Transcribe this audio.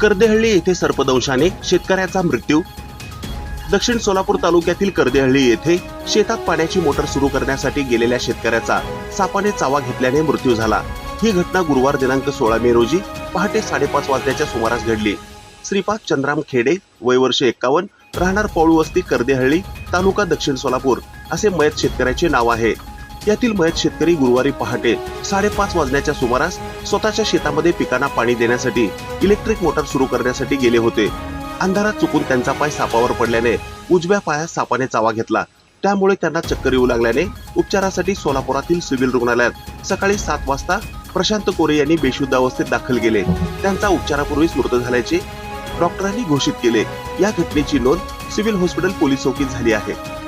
कर्देहळ्ळी येथे सर्पदंशाने शेतकऱ्याचा मृत्यू. दक्षिण सोलापूर तालुक्यातील कर्देहळ्ळी येथे शेतात पाण्याची मोटर सुरू करण्यासाठी गेलेल्या शेतकऱ्याचा सापाने चावा घेतल्याने मृत्यू झाला. ही घटना गुरुवार दिनांक सोळा मे रोजी पहाटे साडेपाच वाजल्याच्या सुमारास घडली. श्रीपाद चंद्राम खेडे वय वर्ष एक्कावन्न राहणार पौळू वस्ती कर्देहळ्ळी तालुका दक्षिण सोलापूर असे मयत शेतकऱ्याचे नाव आहे. यातील मयत शेतकरी गुरुवारी पहाटे साडेपाच वाजण्याच्या सुमारास स्वतःच्या शेतामध्ये पिकांना पाणी देण्यासाठी इलेक्ट्रिक मोटर सुरू करण्यासाठी गेले होते. अंधारात चुकून त्यांचा पाय सापावर पडल्याने उजव्या पायात सापाने चावा घेतला. त्यामुळे त्यांना चक्कर येऊ लागल्याने उपचारासाठी सोलापुरातील सिव्हिल रुग्णालयात सकाळी सात वाजता प्रशांत कोरे यांनी बेशुद्ध अवस्थेत दाखल केले. त्यांचा उपचारापूर्वीच मृत झाल्याचे डॉक्टरांनी घोषित केले. या घटनेची नोंद सिव्हिल हॉस्पिटल पोलीस चौकीत झाली आहे.